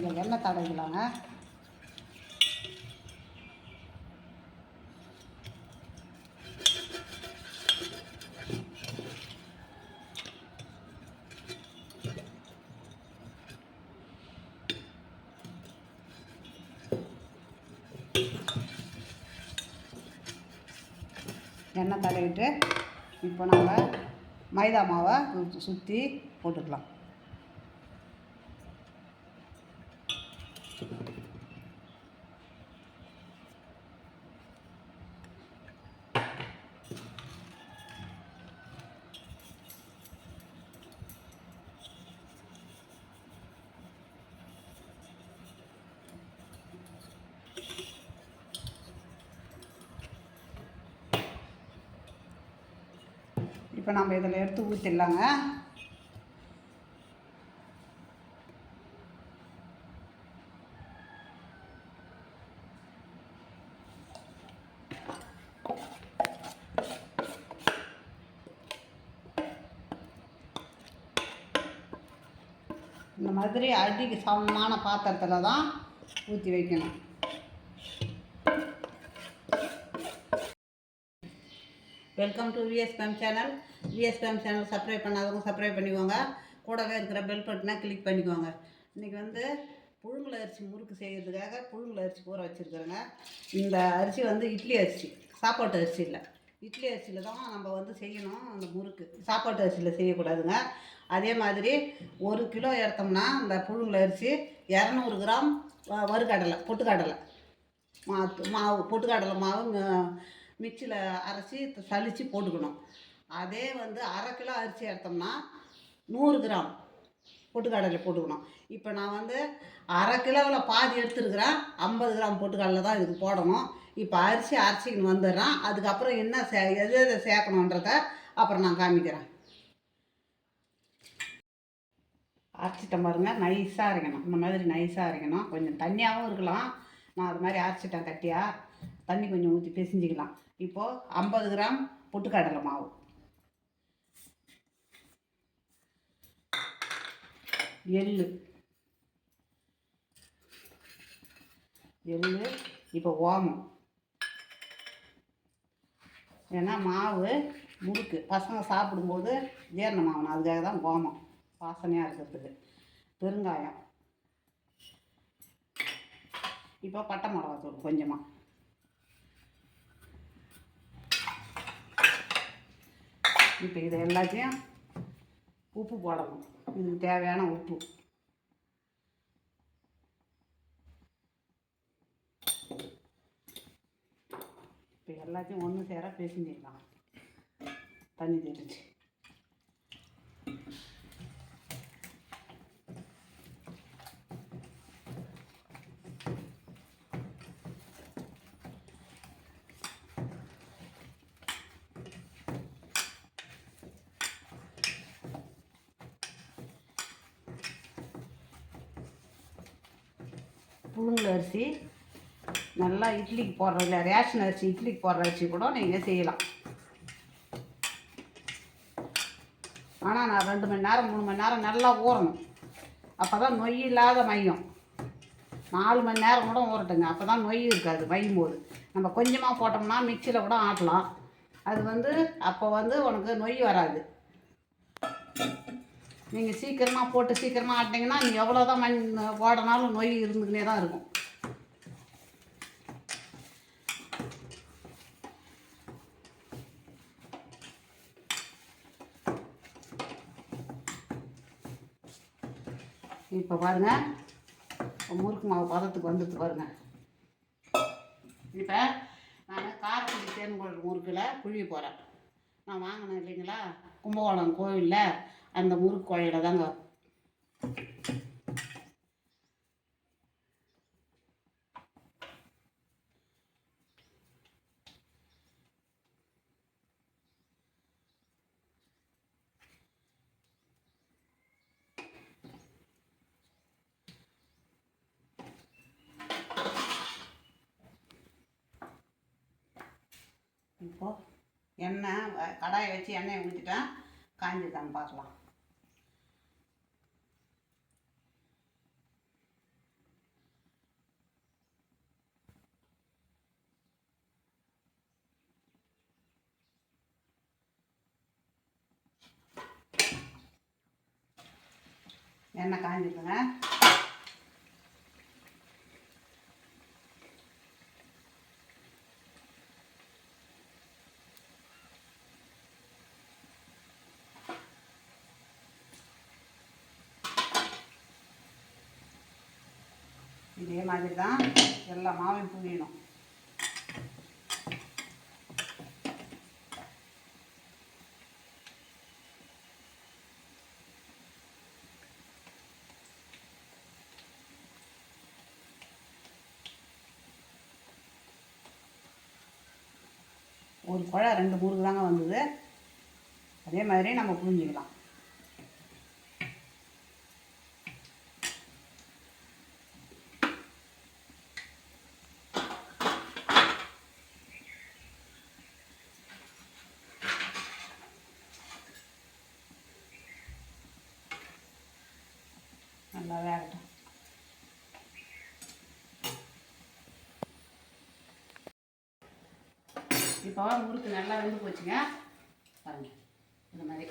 இதில் எண்ணெய் தடவிக்கலாங்க. எண்ணெய் தடவிட்டு இப்போ நம்ம மைதா மாவை சுற்றி போட்டுக்கலாம். இப்போ நம்ம இதில் எடுத்து ஊற்றிடலாங்க. இந்த மாதிரி அடிக்கு சமமான பாத்திரத்தில் தான் ஊற்றி வைக்கணும். Welcome to VSPM channel VSPM channel subscribe பண்ணாதவங்க சப்ஸ்கிரைப் பண்ணிக்கோங்க. கூடவே இருக்கிற பெல் பட்டனை கிளிக் பண்ணிக்கோங்க. இன்றைக்கி வந்து புழுங்கல் அரிசி முறுக்கு செய்கிறதுக்காக புழுங்கல் அரிசி ஊற வச்சுருக்குறேங்க. இந்த அரிசி வந்து இட்லி அரிசி சாப்பாட்டு அரிசி இல்லை. இட்லி அரிசியில் தான் நம்ம வந்து செய்யணும் அந்த முறுக்கு. சாப்பாட்டு அரிசியில் செய்யக்கூடாதுங்க. அதே மாதிரி ஒரு கிலோ எடுத்தோம்னா அந்த புழுங்கல் அரிசி இரநூறு கிராம் வறுக்கடலை பொட்டுக்கடலை. மா மாவு பொட்டுக்கடலை மாவு மிக்சியில் அரைச்சி சலிச்சு போட்டுக்கணும். அதே வந்து அரை கிலோ அரிசி எடுத்தோம்னா நூறு கிராம். பொட்டுக்கடலை போட்டுக்கணும். இப்போ நான் வந்து அரை கிலோவில் பாதி எடுத்துருக்கிறேன். ஐம்பது கிராம் பொட்டுக்கடலை தான் இதுக்கு போடணும். இப்போ அரிசி அரிசின்னு வந்துடுறேன். அதுக்கப்புறம் என்ன சே எது எதை சேர்க்கணுன்றத அப்புறம் நான் காமிக்கிறேன். அரைச்சிட்டேன் பாருங்க. நைஸாக அரைக்கணும். இந்த மாதிரி நைஸாக அரைக்கணும். கொஞ்சம் தண்ணியாகவும் இருக்கலாம். நான் அது மாதிரி அரைச்சிட்டேன் கட்டியாக தண்ணி கொஞ்சம் ஊற்றி பிசைஞ்சிக்கலாம். இப்போது ஐம்பது கிராம் பொட்டுக்கடலை மாவு. எள்ளு. எள்ளு இப்போ ஓமம். ஏன்னா மாவு முறுக்கு. பசங்க சாப்பிடும்போது ஜீரணமாகணும் அதுக்காக தான் ஓமம். வாசனையாக இருக்கிறதுக்கு. பெருங்காயம். இப்போ பட்டை மிளகாத்தூள் கொஞ்சமாக இப்போ இதை எல்லாத்தையும் உப்பு போடணும். இதுக்கு தேவையான உப்பு. இப்போ எல்லாத்தையும் ஒன்று சேர பேசிஞ்சிடலாம் தண்ணி தெரிஞ்சு புழுங்கல் அரிசி நல்லா இட்லிக்கு போடுற இல்லை ரேஷன் அரிசி இட்லிக்கு போடுற அரிசி கூட நீங்கள் செய்யலாம். ஆனால் நான் ரெண்டு மணி நேரம் மூணு மணி நேரம் நல்லா ஊறணும். அப்போ தான் நொய் இல்லாத மையம். நாலு மணி நேரம் கூட ஊறட்டுங்க. அப்போ தான் நொய் இருக்காது வையும் போது நம்ம கொஞ்சமாக போட்டோம்னா மிக்சியில் கூட ஆட்டலாம். அது வந்து அப்போ வந்து உனக்கு நொய் வராது. நீங்கள் சீக்கிரமாக போட்டு சீக்கிரமாக ஆட்டிங்கன்னா நீங்கள் எவ்வளோ தான் மண் ஓடனாலும் நோய் இருந்துக்கினே தான் இருக்கும். இப்போ பாருங்க. முறுக்கு மாவு பதத்துக்கு வந்துட்டு பாருங்கள் இப்போ நான் காரக்குடி தேன்கோள் முறுக்கில் குழி போகிறேன் நான் வாங்கினேன் இல்லைங்களா? கும்பகோணம் கோவிலில். அந்த முறுக்கு குழையில தாங்க. இப்போ எண்ணெய் கடாயை வச்சு எண்ணெயை ஊற்றிட்டேன் காஞ்சிருக்கான்னு பார்க்கலாம். எண்ணெய் காஞ்சிட்டுங்க இதே மாதிரி தான் எல்லா மாவையும் புரியணும் ஒரு குழா ரெண்டு முறுக்கு தாங்க வந்தது. அதே மாதிரி நம்ம புரிஞ்சுக்கலாம். நல்லா வேகட்டும். இப்போ முறுக்கு நல்லா வெந்து போச்சுங்க. பாருங்கள் இந்த மாதிரி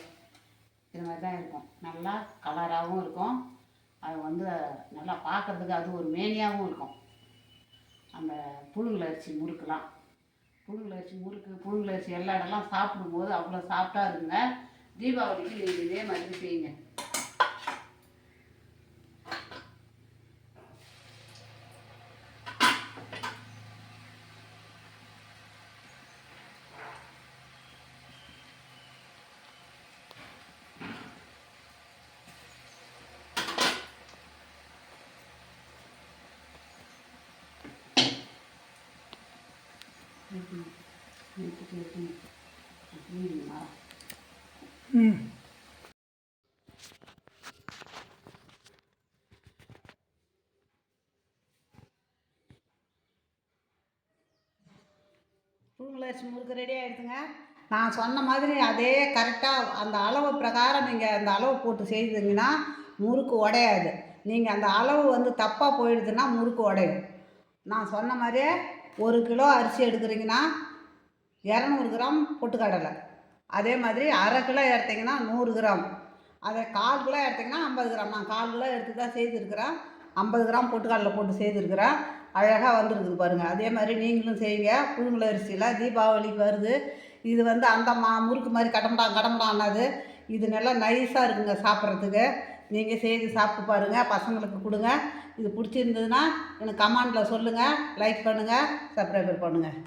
இது மாதிரி தான் இருக்கும். நல்லா கலராகவும் இருக்கும். அது வந்து நல்லா பார்க்குறதுக்கு அது ஒரு மேனியாகவும் இருக்கும். அந்த புழுங்கல் அரிசி முறுக்குலாம். புழுங்கல் அரிசி முறுக்கு புழுங்கல் அரிசி எல்லா இடம்லாம் சாப்பிடும்போது அவ்வளோ சாப்பிட்டா இருக்குங்க. தீபாவளிக்கு நீங்கள் இதே மாதிரி செய்யுங்க. புழுங்கலரிசி முறுக்கு ரெடி ஆகிடுதுங்க நான் சொன்ன மாதிரி அதே கரெக்டாக அந்த அளவு பிரகாரம் நீங்கள் அந்த அளவு போட்டு செய்தீங்கன்னா முறுக்கு உடையாது. நீங்கள் அந்த அளவு வந்து தப்பாக போயிடுதுன்னா முறுக்கு உடையும். நான் சொன்ன மாதிரியே ஒரு கிலோ அரிசி எடுக்கிறீங்கன்னா இரநூறு கிராம் பொட்டுக்கடலை. அதே மாதிரி அரை கிலோ எடுத்தீங்கன்னா நூறு கிராம். அதை கால் கிலோ எடுத்தீங்கன்னா ஐம்பது கிராம். நான் கால் கிலோ எடுத்து தான் செய்திருக்கிறேன். ஐம்பது கிராம் பொட்டுக்கடலை போட்டு செய்திருக்கிறேன். அழகாக வந்துருக்குது பாருங்கள் அதே மாதிரி நீங்களும் செய்யுங்க. புழுங்குல அரிசியில் தீபாவளிக்கு வருது. இது வந்து அந்த மா முறுக்கு மாதிரி கடம்படா கடம்படானது இது நல்லா நைஸாக இருக்குங்க சாப்பிட்றதுக்கு. நீங்கள் செய்து சாப்பிட்டு பாருங்கள் பசங்களுக்கு கொடுங்க. இது பிடிச்சிருந்ததுன்னா எனக்கு கமெண்டில் சொல்லுங்கள் லைக் பண்ணுங்கள் சப்ஸ்கிரைபர் பண்ணுங்கள்